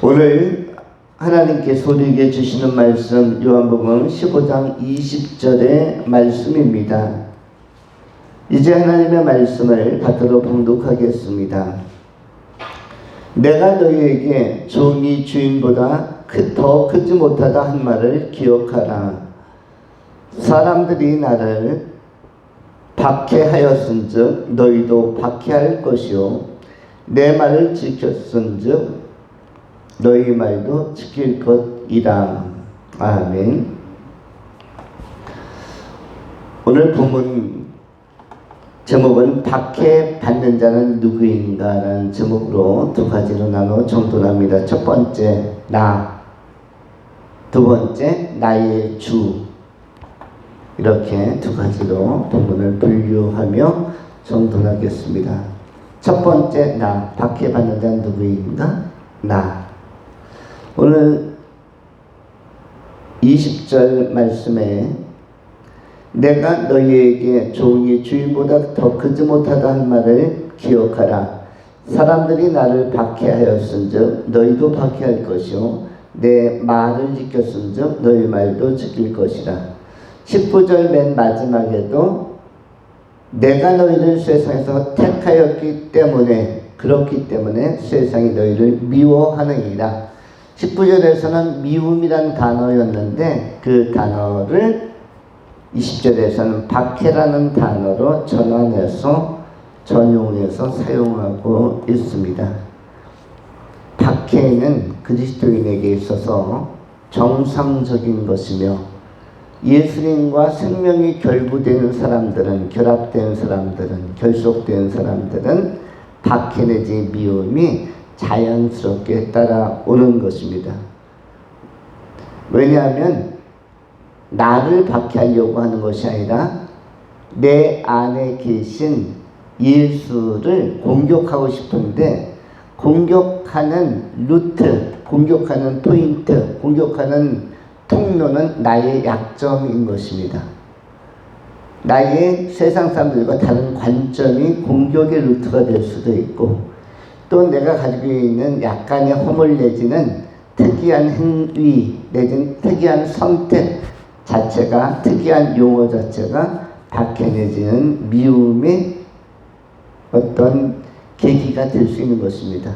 오늘 하나님께서 우리에게 주시는 말씀 요한복음 15장 20절의 말씀입니다. 이제 하나님의 말씀을 받들어 봉독하겠습니다. 내가 너희에게 종이 주인보다 크, 더 크지 못하다 한 말을 기억하라. 사람들이 나를 박해하였은즉 너희도 박해할 것이요 내 말을 지켰은즉 너희 말도 지킬 것이라. 아멘. 오늘 본문 제목은 박해 받는 자는 누구인가라는 제목으로 두 가지로 나눠 정돈합니다. 첫 번째 나, 두 번째 나의 주. 이렇게 두 가지로 본문을 분류하며 정돈하겠습니다. 첫 번째 나, 박해 받는 자는 누구인가? 나. 오늘 20절 말씀에 내가 너희에게 종이 주인보다 더 크지 못하다 한 말을 기억하라. 사람들이 나를 박해하였은즉 너희도 박해할 것이요 내 말을 지켰은즉 너희 말도 지킬 것이라. 19절 맨 마지막에도 내가 너희를 세상에서 택하였기 때문에 그렇기 때문에 세상이 너희를 미워하느니라. 19절에서는 미움이란 단어였는데 그 단어를 20절에서는 박해라는 단어로 전환해서 전용해서 사용하고 있습니다. 박해는 그리스도인에게 있어서 정상적인 것이며 예수님과 생명이 결부되는 사람들은 결합된 사람들은 결속된 사람들은 박해 내지 미움이 자연스럽게 따라오는 것입니다. 왜냐하면 나를 박해하려고 하는 것이 아니라 내 안에 계신 예수를 공격하고 싶은데 공격하는 루트, 공격하는 포인트, 공격하는 통로는 나의 약점인 것입니다. 나의 세상 사람들과 다른 관점이 공격의 루트가 될 수도 있고 또 내가 가지고 있는 약간의 허물 내지는 특이한 행위 내지는 특이한 선택 자체가 특이한 용어 자체가 박해내지는 미움의 어떤 계기가 될 수 있는 것입니다.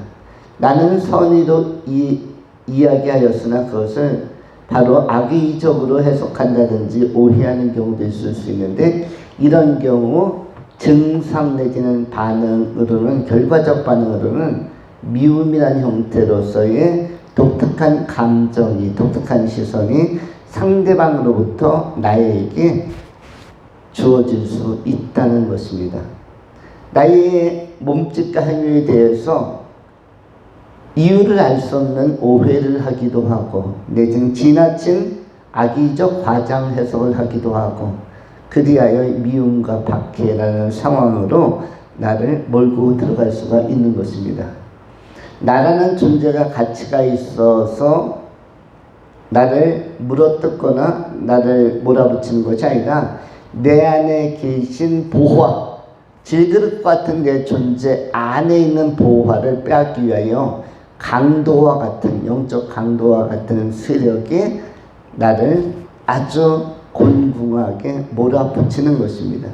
나는 선의로 이, 이야기하였으나 그것을 바로 악의적으로 해석한다든지 오해하는 경우도 있을 수 있는데 이런 경우 증상 내지는 반응으로는 결과적 반응으로는 미움이라는 형태로서의 독특한 감정이 독특한 시선이 상대방으로부터 나에게 주어질 수 있다는 것입니다. 나의 몸짓과 행위에 대해서 이유를 알 수 없는 오해를 하기도 하고 내지는 지나친 악의적 과장 해석을 하기도 하고 그리하여 미움과 박해라는 상황으로 나를 몰고 들어갈 수가 있는 것입니다. 나라는 존재가 가치가 있어서 나를 물어뜯거나 나를 몰아붙이는 것이 아니라 내 안에 계신 보화, 질그릇 같은 내 존재 안에 있는 보화를 빼앗기 위하여 강도와 같은 영적 강도와 같은 세력이 나를 아주 곤궁하게 몰아붙이는 것입니다.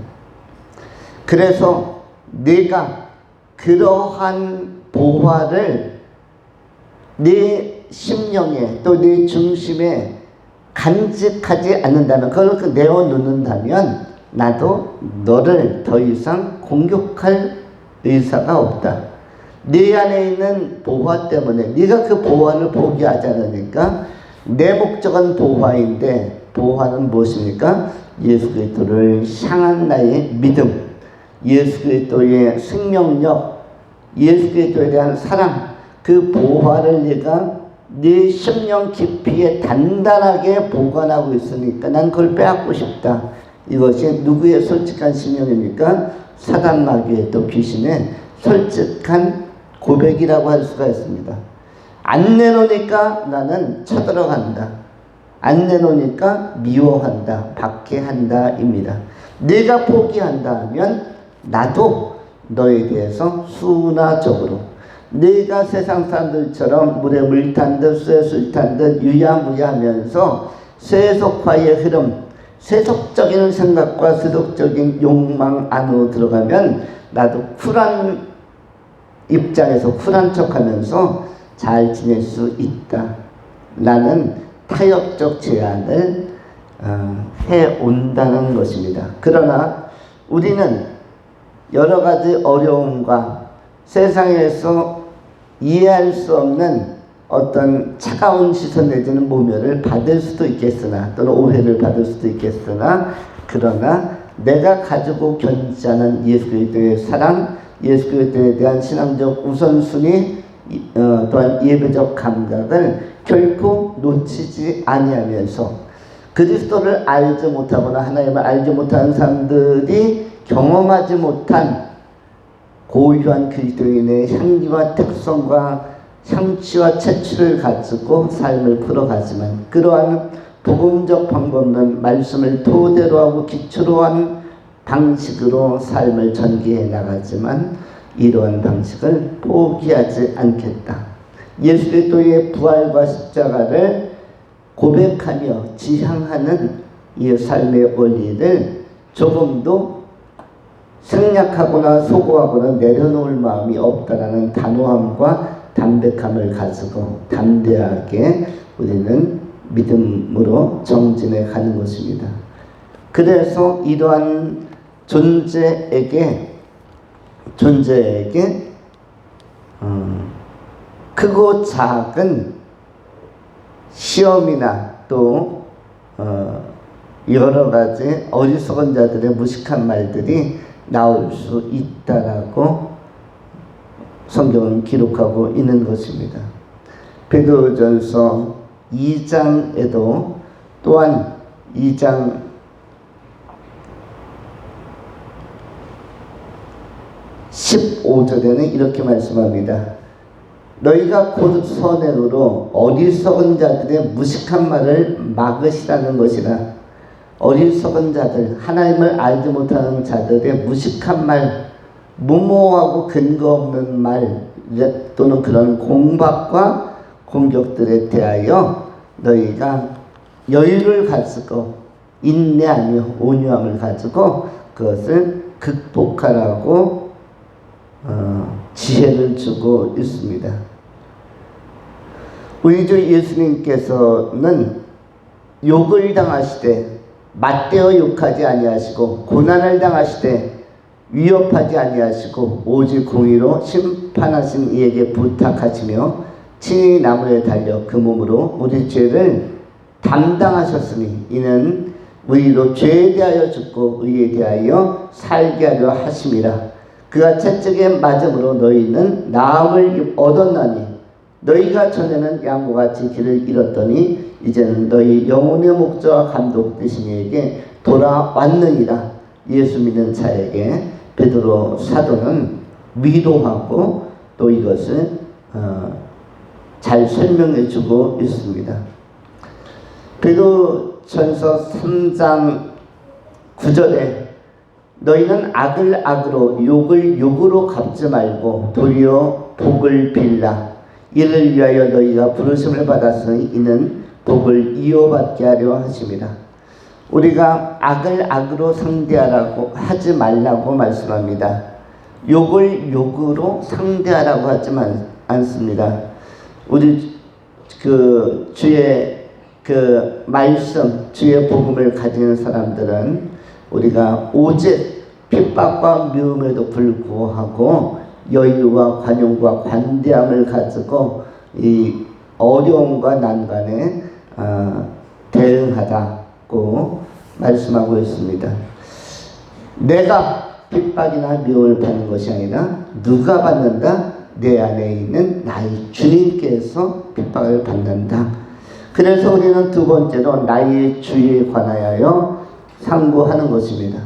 그래서 내가 그러한 보화를 내 심령에 또 내 중심에 간직하지 않는다면 그걸 내어놓는다면 나도 너를 더 이상 공격할 의사가 없다. 네 안에 있는 보화 때문에 네가 그 보화를 포기하지 않으니까 내 목적은 보화인데 보화는 무엇입니까? 예수 그리스도를 향한 나의 믿음, 예수 그리스도의 생명력, 예수 그리스도에 대한 사랑, 그 보화를 네가 네 심령 깊이에 단단하게 보관하고 있으니까 난 그걸 빼앗고 싶다. 이것이 누구의 솔직한 심령입니까? 사단 마귀의 또 귀신의 솔직한 고백이라고 할 수가 있습니다. 안 내놓으니까 나는 쳐들어간다. 안 내놓으니까 미워한다. 박해한다입니다. 내가 포기한다 하면 나도 너에 대해서 순화적으로 내가 세상 사람들처럼 물에 물 탄듯쇠술탄 듯 유야무야하면서 세속화의 흐름, 세속적인 생각과 세속적인 욕망 안으로 들어가면 나도 쿨한 입장에서 쿨한 척하면서 잘 지낼 수 있다. 라는 타협적 제안을 어, 해 온다는 것입니다. 그러나 우리는 여러 가지 어려움과 세상에서 이해할 수 없는 어떤 차가운 시선 내지는 모멸을 받을 수도 있겠으나 또는 오해를 받을 수도 있겠으나 그러나 내가 가지고 견지하는 예수 그리스도의 사랑, 예수 그리스도에 대한 신앙적 우선순위, 이- 어, 또한 예배적 감각을 결코 놓치지 아니하면서 그리스도를 알지 못하거나 하나님을 알지 못하는 사람들이 경험하지 못한 고유한 그리스도인의 향기와 특성과 향취와 채취를 가지고 삶을 풀어가지만 그러한 복음적 방법론 말씀을 토대로 하고 기초로 한 방식으로 삶을 전개해 나가지만 이러한 방식을 포기하지 않겠다. 예수 그리스도의 부활과 십자가를 고백하며 지향하는 이 삶의 원리를 조금도 생략하거나 소고하거나 내려놓을 마음이 없다라는 단호함과 담백함을 가지고 담대하게 우리는 믿음으로 정진해 가는 것입니다. 그래서 이러한 존재에게 존재에게 어, 크고 작은 시험이나 또 어, 여러 가지 어리석은 자들의 무식한 말들이 나올 수 있다라고 성경은 기록하고 있는 것입니다. 베드로전서 2장에도 또한 2장 15절에는 이렇게 말씀합니다. 너희가 곧 선행으로 어리석은 자들의 무식한 말을 막으시라는 것이라. 어리석은 자들 하나님을 알지 못하는 자들의 무식한 말 무모하고 근거 없는 말 또는 그런 공박과 공격들에 대하여 너희가 여유를 가지고 인내하며 온유함을 가지고 그것을 극복하라고 어, 지혜를 주고 있습니다. 우리 주 예수님께서는 욕을 당하시되 맞대어 욕하지 아니하시고 고난을 당하시되 위협하지 아니하시고 오직 공의로 심판하신 이에게 부탁하시며 친히 나무에 달려 그 몸으로 우리 죄를 담당하셨으니 이는 우리로 죄에 대하여 죽고 의에 대하여 살게 하려 하심이라 그가 채찍에 맞음으로 너희는 나음을 얻었나니 너희가 전에는 양과 같이 길을 잃었더니 이제는 너희 영혼의 목자와 감독 되신 이에게 돌아왔느니라 예수 믿는 자에게 베드로 사도는 위로하고 또 이것을 어, 잘 설명해 주고 있습니다. 베드로전서 3장 9절에 너희는 악을 악으로 욕을 욕으로 갚지 말고 도리어 복을 빌라. 이를 위하여 너희가 부르심을 받았으니 이는 복을 이어받게 하려 하심이라 우리가 악을 악으로 상대하라고 하지 말라고 말씀합니다. 욕을 욕으로 상대하라고 하지만 않습니다. 우리 그 주의 그 말씀 주의 복음을 가지는 사람들은 우리가 오직 핍박과 미움에도 불구하고 여유와 관용과 관대함을 가지고 이 어려움과 난관에 어, 대응하다고 말씀하고 있습니다. 내가 핍박이나 미움을 받는 것이 아니라 누가 받는다? 내 안에 있는 나의 주님께서 핍박을 받는다. 그래서 우리는 두 번째로 나의 주에 관하여 상고하는 것입니다.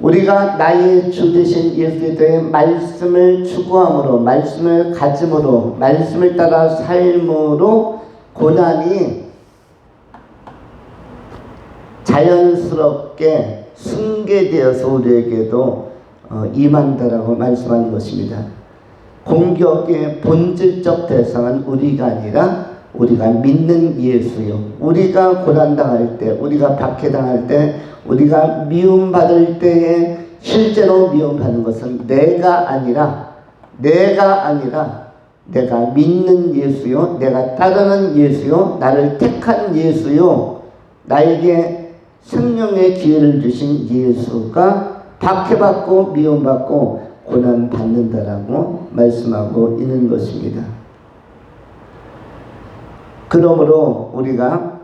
우리가 나의 주 되신 예수 그리스도의 말씀을 추구함으로 말씀을 가짐으로 말씀을 따라 삶으로 고난이 자연스럽게 승계되어서 우리에게도 어, 임한다라고 말씀하는 것입니다. 공격의 본질적 대상은 우리가 아니라 우리가 믿는 예수요. 우리가 고난당할 때, 우리가 박해당할 때, 우리가 미움받을 때에 실제로 미움받는 것은 내가 아니라, 내가 아니라, 내가 믿는 예수요, 내가 따르는 예수요, 나를 택한 예수요, 나에게 생명의 기회를 주신 예수가 박해받고 미움받고 고난받는다라고 말씀하고 있는 것입니다. 그러므로 우리가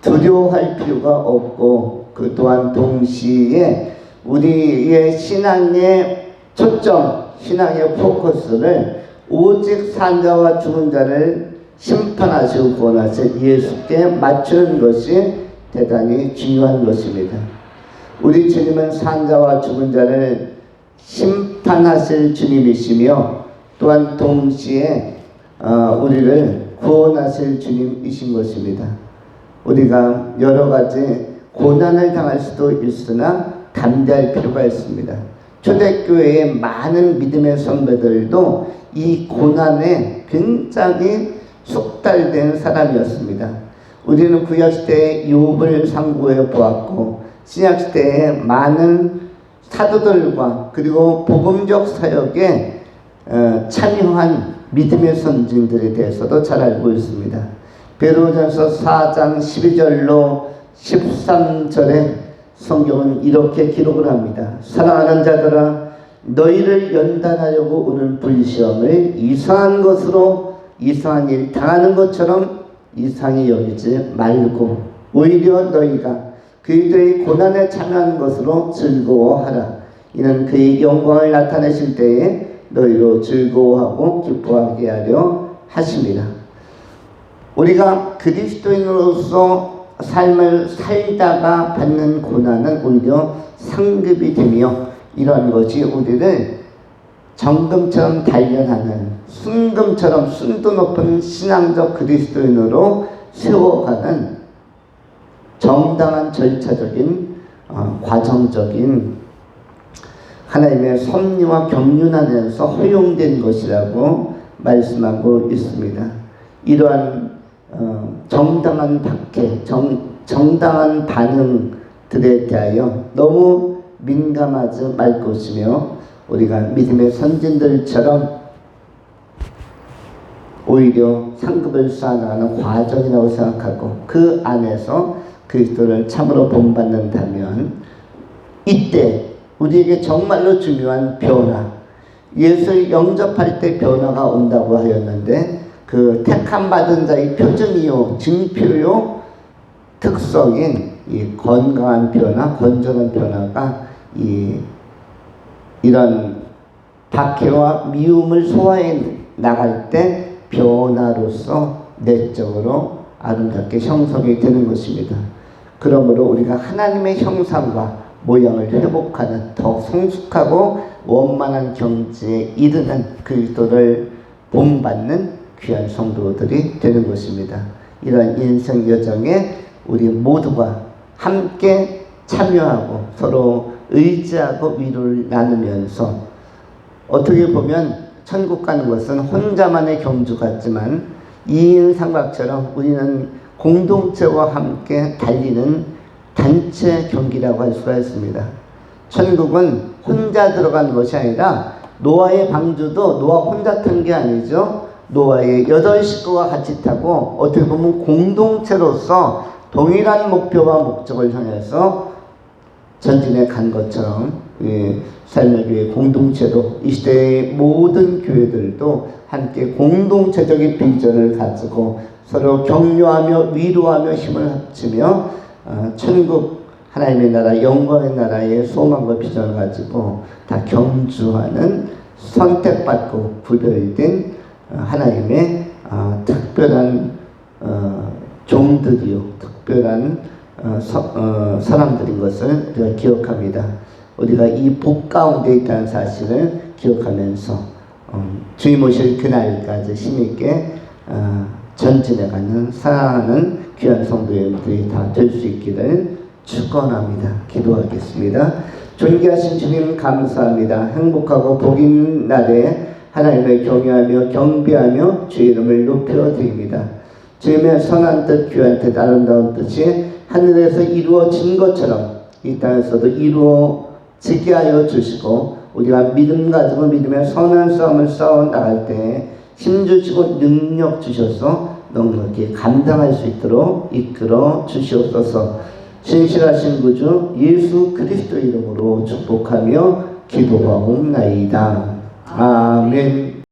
두려워할 필요가 없고 그 또한 동시에 우리의 신앙의 초점, 신앙의 포커스를 오직 산자와 죽은 자를 심판하시고 구원하실 예수께 맞추는 것이 대단히 중요한 것입니다. 우리 주님은 산자와 죽은 자를 심판하실 주님이시며 또한 동시에 어, 우리를 구원하실 주님이신 것입니다. 우리가 여러 가지 고난을 당할 수도 있으나 담대할 필요가 있습니다. 초대교회의 많은 믿음의 선배들도 이 고난에 굉장히 숙달된 사람이었습니다. 우리는 구약시대의 욥을 상고해 보았고 신약시대에 많은 사도들과 그리고 복음적 사역에 어, 참여한 믿음의 선진들에 대해서도 잘 알고 있습니다. 베드로전서 4장 12절로 13절에 성경은 이렇게 기록을 합니다. 사랑하는 자들아 너희를 연단하려고 오는 불시험을 이상한 것으로 이상한 일 당하는 것처럼 이상히 여기지 말고 오히려 너희가 그들의 고난에 참여하는 것으로 즐거워하라. 이는 그의 영광을 나타내실 때에 너희로 즐거워하고 기뻐하게 하려 하십니다. 우리가 그리스도인으로서 삶을 살다가 받는 고난은 오히려 상급이 되며 이런 것이 우리를 정금처럼 단련하는 순금처럼 순도 높은 신앙적 그리스도인으로 세워가는 정당한 절차적인 어, 과정적인 하나님의 섭리와 경륜 안에서 허용된 것이라고 말씀하고 있습니다. 이러한 어, 정당한 박해, 정, 정당한 반응들에 대하여 너무 민감하지 말 것이며 우리가 믿음의 선진들처럼 오히려 상급을 쌓아나가는 과정이라고 생각하고 그 안에서 그리스도를 참으로 본받는다면 이때 우리에게 정말로 중요한 변화 예수를 영접할 때 변화가 온다고 하였는데 그 택함 받은 자의 표징이요 증표요 특성인 이 건강한 변화, 건전한 변화가 이 이런 박해와 미움을 소화해 나갈 때 변화로서 내적으로 아름답게 형성이 되는 것입니다. 그러므로 우리가 하나님의 형상과 모양을 회복하는 더 성숙하고 원만한 경지에 이르는 그리스도를 본받는 귀한 성도들이 되는 것입니다. 이러한 인생 여정에 우리 모두가 함께 참여하고 서로 의지하고 위로를 나누면서 어떻게 보면 천국 가는 것은 혼자만의 경주 같지만 이인 삼각처럼 우리는 공동체와 함께 달리는 단체 경기라고 할 수가 있습니다. 천국은 혼자 들어간 것이 아니라 노아의 방주도 노아 혼자 탄 게 아니죠. 노아의 여덟 식구가 같이 타고 어떻게 보면 공동체로서 동일한 목표와 목적을 향해서 전진해 간 것처럼 예, 삶의 교회 공동체도 이 시대의 모든 교회들도 함께 공동체적인 비전을 가지고 서로 격려하며 위로하며 힘을 합치며 어, 천국 하나님의 나라 영광의 나라의 소망과 비전을 가지고 다 경주하는 선택받고 구별된 어, 하나님의 어, 특별한 어, 종들이요 특별한 사람들인 것을 우리가 기억합니다. 우리가 이 복 가운데 있다는 사실을 기억하면서 어, 주님 오실 그날까지 힘있게 어, 전진해가는 사랑하는 귀한 성도님들이 다 될 수 있기를 축원합니다. 기도하겠습니다. 존귀하신 주님 감사합니다. 행복하고 복 있는 날에 하나님을 경외하며 경배하며 주의 이름을 높여드립니다. 주님의 선한 뜻, 귀한 뜻, 아름다운 뜻이 하늘에서 이루어진 것처럼 이 땅에서도 이루어지게 하여 주시고 우리가 믿음 가지고 믿음의 선한 싸움을 싸워 나갈 때 힘 주시고 능력 주셔서 넉넉히 감당할 수 있도록 이끌어 주시옵소서 신실하신 구주 예수 그리스도 이름으로 축복하며 기도하옵나이다. 아멘